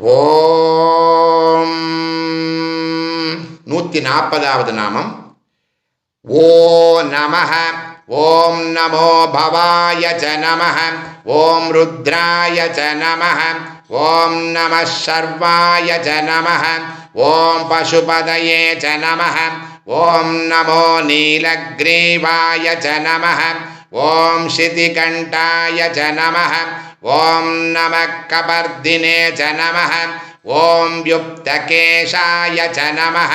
ஓம் நூற்றி நாற்பதாவது நாமம். ஓ நமः ஓம் நமோ பவாய ச நம ஓம் ருத்ராய ச நம ஓம் நம சர்வாய ச நம ஓம் பசுபதயே ச நம ஓம் நமோ நீலக்ரீவாய ச நம ஓம் சிதிகண்டாய ச நம ॐ नमः कपर्दिने च नमः ॐ युक्तकेशाय च नमः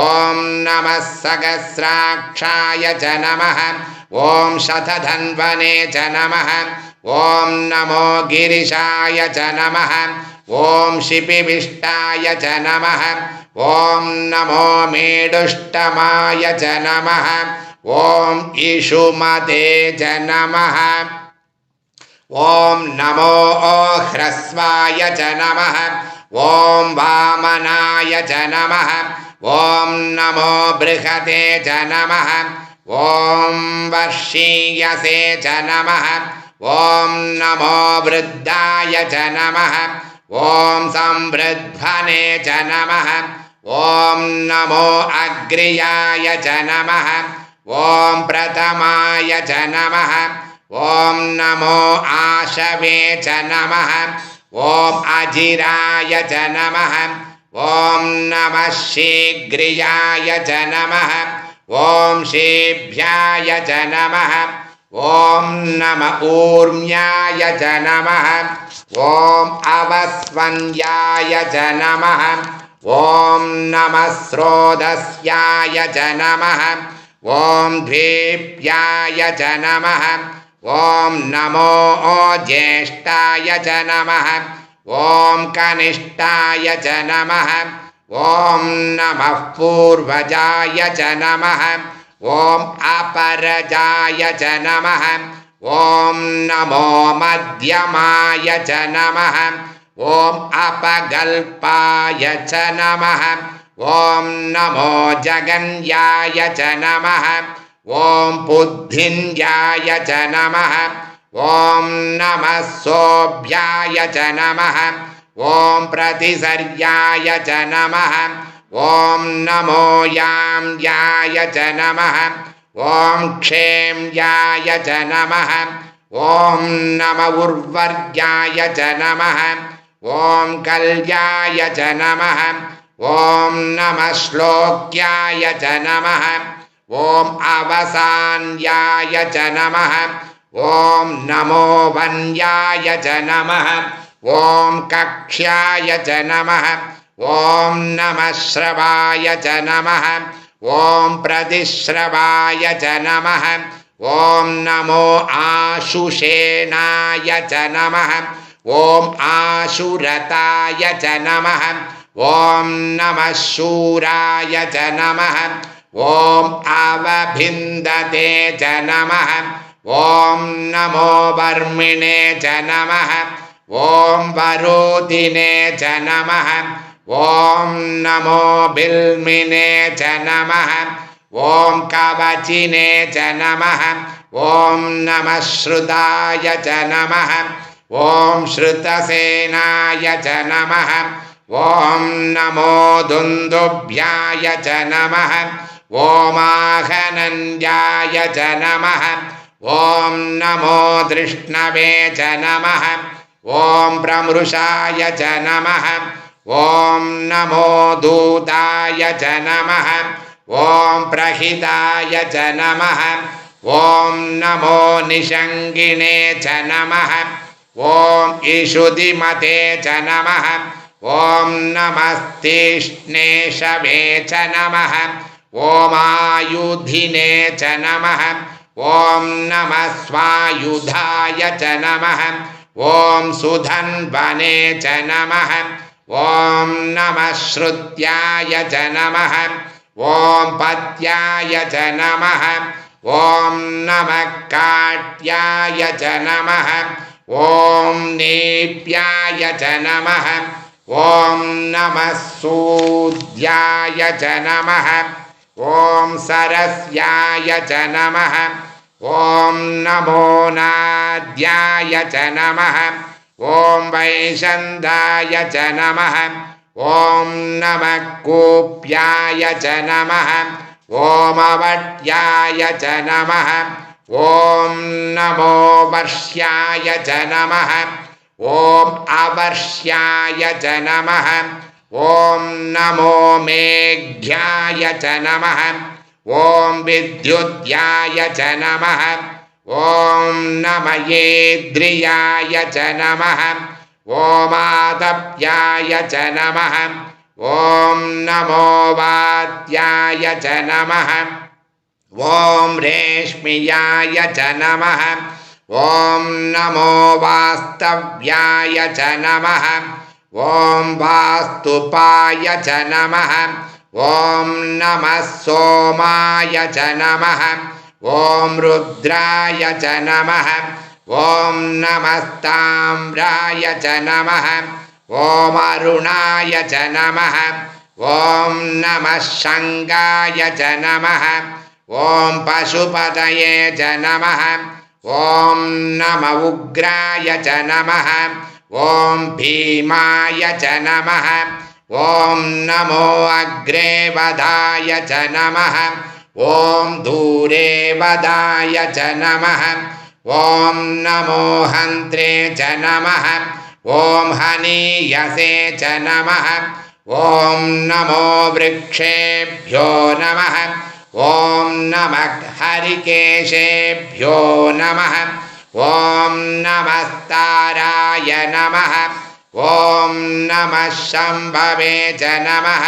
ॐ नमः सहस्राक्षाय च नमः ॐ शतधन्वने च नमः ॐ नमो गिरिशाय च नमः ॐ शिपिविष्टाय च नमः ॐ नमो मेडुष्टमाय च नमः ॐ इषुमते च नमः ॐ नमो ह्रस्वाय च नमः। ॐ वामनाय च नमः। ॐ नमो बृहते च नमः। ॐ वर्षीयसे च नमः। ॐ नमो वृद्धाय च नमः। ॐ संवृद्ध्वने च नमः। ॐ नमो अग्र्याय च नमः। ॐ प्रथमाय च नमः। ॐ नमो आशवे च नमः ॐ अजिराय च नमः ॐ नमः शीघ्रियाय च नमः ॐ शीभ्याय च नमः ॐ नम ऊर्म्याय च नमः ॐ अवस्वन्याय च नमः ॐ नमः स्रोदस्याय नमः ॐ द्वीप्याय च नमः ॐ नमो ज्येष्ठाय च नमः। ॐ कनिष्ठाय च नमः। ॐ नमः पूर्वजाय च नमः। ॐ अपरजाय च नमः। ॐ नमो मध्यमाय च नमः। ॐ अपगल्पाय च नमः। ॐ नमो जगन्याय च नमः। ஓம் புத்திஞ்சாய ச நம ஓம் நம சோபியாய ச நம ஓம் பிரதிசர்யாய ச நம ஓம் நமோ யாம் யாய ச நம ஓம் க்ஷேம் யாய ச நம ஓம் நம உர்வர்யாய ச நம ஓம் கல்யாய ச நம ஓம் நம ஸ்லோக்கியாய ச நம ஓம் அவசான்யாய ச நம ஓம் நமோ வன்யாய ச நம ஓம் கக்ஷாய ச நம ஓம் நமஸ்ரவாய ச நம ஓம் பிரதிஸ்ரவாய ச நம ஓம் நமோ ஆசுஷேனாய ச நம ஓம் ஆசுரதாய ச நம ஓம் நம ச நம ॐ अवभिन्दते च नमः। ॐ नमो वर्मिणे च नमः। ॐ वरोदिने नमः। ॐ नमो बिल्मिने च नमः। ॐ कवचिने च नमः। ॐ नमः श्रुताय च नमः। ॐ श्रुतसेनाय च नमः। ॐ नमो दुन्दुभ्याय च नमः ॐमाहनन्द्याय च नमः ॐ नमो दृष्णवे च नमः ॐ प्रमृषाय च नमः ॐ नमो दूताय च नमः ॐ प्रहिताय च नमः ॐ नमो निषङ्गिणे च नमः ॐ ईषुदिमते च नमः ॐ नमस्तीष्णेशवे च नमः ॐ आयुधिने च नमः। ॐ नमः स्वायुधाय च नमः। ॐ सुधन्वने च नमः। ॐ नमः श्रुत्याय च नमः। ॐ पत्याय च नमः। ॐ नमः काट्याय च नमः। ॐ नीप्याय च नमः। ॐ नमः सूद्याय च नमः। ॐ सरस्याय च नमः। ॐ नमो नाद्याय च नमः। ॐ वैशन्दाय च नमः। ॐ नमः कूप्याय नमः। ॐ च नमः। ॐ नमो वर्ष्याय च नमः। ॐ अवर्ष्याय च नमः ॐ नमो मेघ्याय च नमः। ॐ विद्युद्याय च नमः। ॐ नमयेद्रियाय च नमः। ॐमादप्याय च नमः। ॐ नमो वाद्याय च नमः। ॐ रेश्मियाय च नमः। ॐ नमो वास्तव्याय च नमः। ॐ वास्तुपाय च नमः। ॐ नमः सोमाय च नमः। ॐ रुद्राय च नमः। ॐ नमस्ताम्राय च नमः। ॐ अरुणाय नमः। ॐ नमः शङ्गाय च नमः। ॐ पशुपतये च नमः। ॐ नम उग्राय च नमः ॐ भीमाय च नमः। ॐ नमो अग्रे वधाय च नमः। ॐ दूरे वदाय च नमः। ॐ नमो हन्त्रे च नमः। ॐ हनीयसे च नमः। ॐ नमो वृक्षेभ्यो नमः। ॐ नमः हरिकेशेभ्यो नमः। ॐ नमस्ताराय नमः ॐ नमः शम्भवे च नमः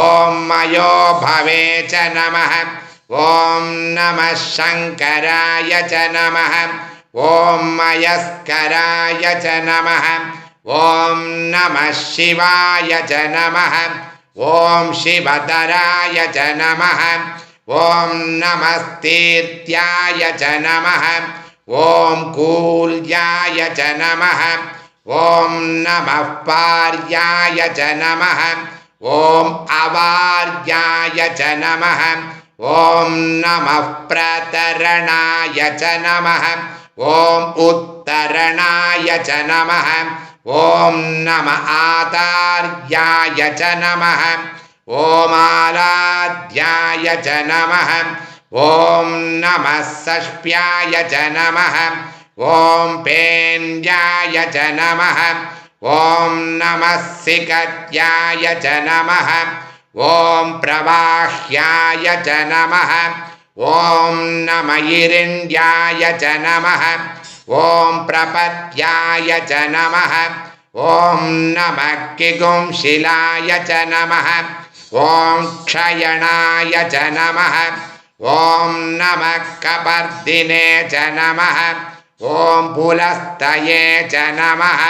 ॐ मयो भवे च नमः ॐ नमः शङ्कराय च नमः ॐ मयस्कराय च नमः ॐ नमः शिवाय च नमः ॐ शिवतराय च नमः ॐ नमस्तीर्त्याय च नमः ॐ कूल्याय च नमः। ॐ नमः पार्याय च नमः। ॐ अवार्याय च नमः। ॐ नमः प्रतरणाय च नमः। ॐ उत्तरणाय च नमः। ॐ नम आतार्याय च नमः। ॐ आराध्याय च नमः। ॐ नमः षष्प्याय च नमः ॐ पेन्द्याय च नमः ॐ नमः सिकत्याय च नमः ॐ प्रवाह्याय च नमः ॐ नम इरिन्द्याय च नमः ॐ प्रपत्याय च नमः ॐ नमः किगुंशिलाय च नमः ॐ क्षयणाय च नमः ॐ नमः कपर्दिने च नमः। ॐ पुलस्तये च नमः।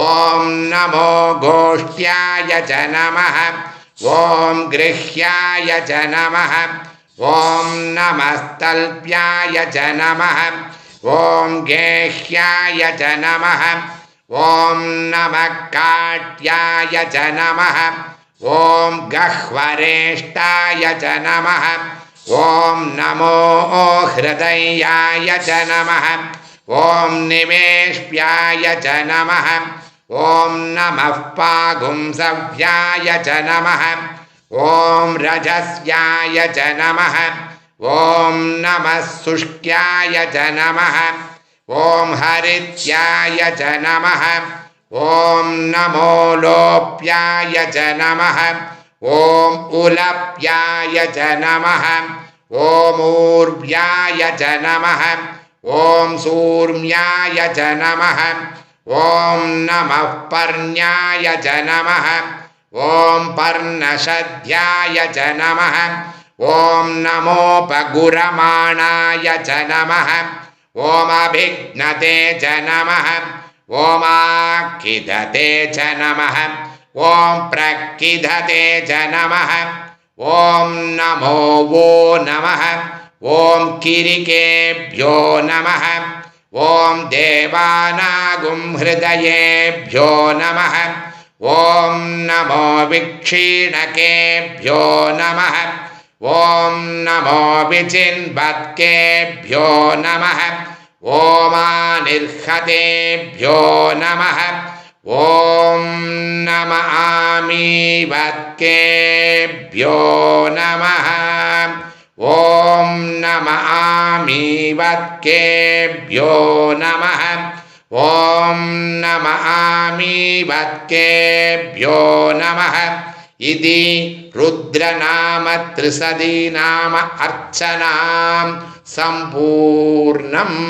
ॐ नमो गोष्ठ्याय च नमः। ॐ गृह्याय च नमः। ॐ नमस्तल्प्याय च नमः। ॐ गेह्याय च नमः। ॐ नमः काट्याय च नमः। ॐ गह्वरेष्टाय च नमः। ॐ नमो हृदयाय च नमः। ॐ निमेष्प्याय च नमः। ॐ नमः पागुंसव्याय च नमः। ॐ रजस्याय च नमः। ॐ नमः शुष्क्याय च नमः। ॐ हरित्याय च नमः। ॐ नमो लोप्याय च नमः। ॐ उलप्याय च नमः ॐ ऊर्व्याय च नमः ॐ सूर्म्याय च नमः ॐ नमः पर्ण्याय च नमः ॐ पर्णशद्याय च नमः ॐ नमोपगुरमाणाय च नमः ॐ च नमः ॐमाकिधते च नमः ॐ प्रकिधते च नमः ॐ नमो वो नमः ॐ किरिकेभ्यो नमः ॐ देवानागुं हृदयेभ्यो नमः ॐ नमो विक्षीणकेभ्यो नमः ॐ नमो विचिन्वत्केभ्यो नमः ॐ आनिर्हतेभ्यो नमः। ॐ आमी वत्केभ्यो नमः। ॐ नम वत्केभ्यो नमः। ॐ नम वत्केभ्यो नमः। इति रुद्रनामत्रिसदीनाम अर्चनां सम्पूर्णम्